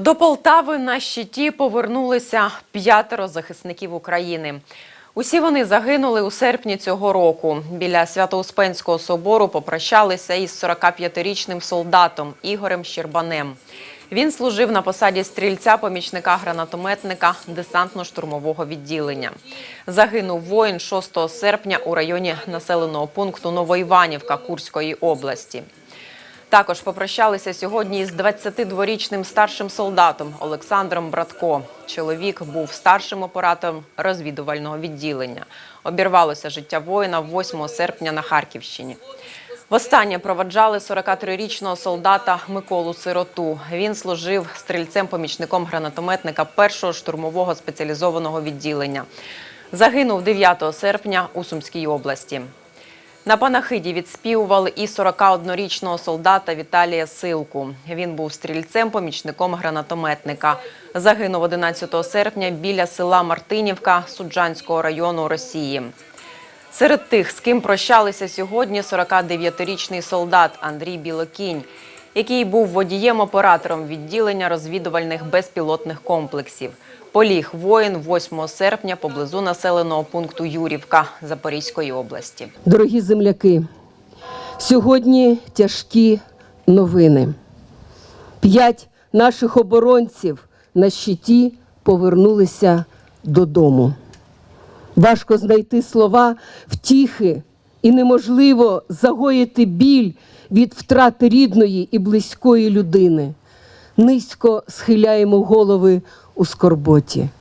До Полтави на щиті повернулися п'ятеро захисників України. Усі вони загинули у серпні цього року. Біля Свято-Успенського собору попрощалися із 45-річним солдатом Ігорем Щербанем. Він служив на посаді стрільця, помічника гранатометника десантно-штурмового відділення. Загинув воїн 6 серпня у районі населеного пункту Новоіванівка Курської області. Також попрощалися сьогодні із 22-річним старшим солдатом Олександром Братко. Чоловік був старшим оператором розвідувального відділення. Обірвалося життя воїна 8 серпня на Харківщині. Востаннє проваджали 43-річного солдата Миколу Сироту. Він служив стрільцем-помічником гранатометника першого штурмового спеціалізованого відділення. Загинув 9 серпня у Сумській області. На панахиді відспівували і 41-річного солдата Віталія Силку. Він був стрільцем, помічником гранатометника. Загинув 11 серпня біля села Мартинівка Суджанського району Росії. Серед тих, з ким прощалися сьогодні, 49-річний солдат Андрій Білокінь, який був водієм-оператором відділення розвідувальних безпілотних комплексів. Поліг воїн 8 серпня поблизу населеного пункту Юрівка Запорізької області. Дорогі земляки, сьогодні тяжкі новини. П'ять наших оборонців на щиті повернулися додому. Важко знайти слова втіхи і неможливо загоїти біль від втрати рідної і близької людини. Низько схиляємо голови у скорботі.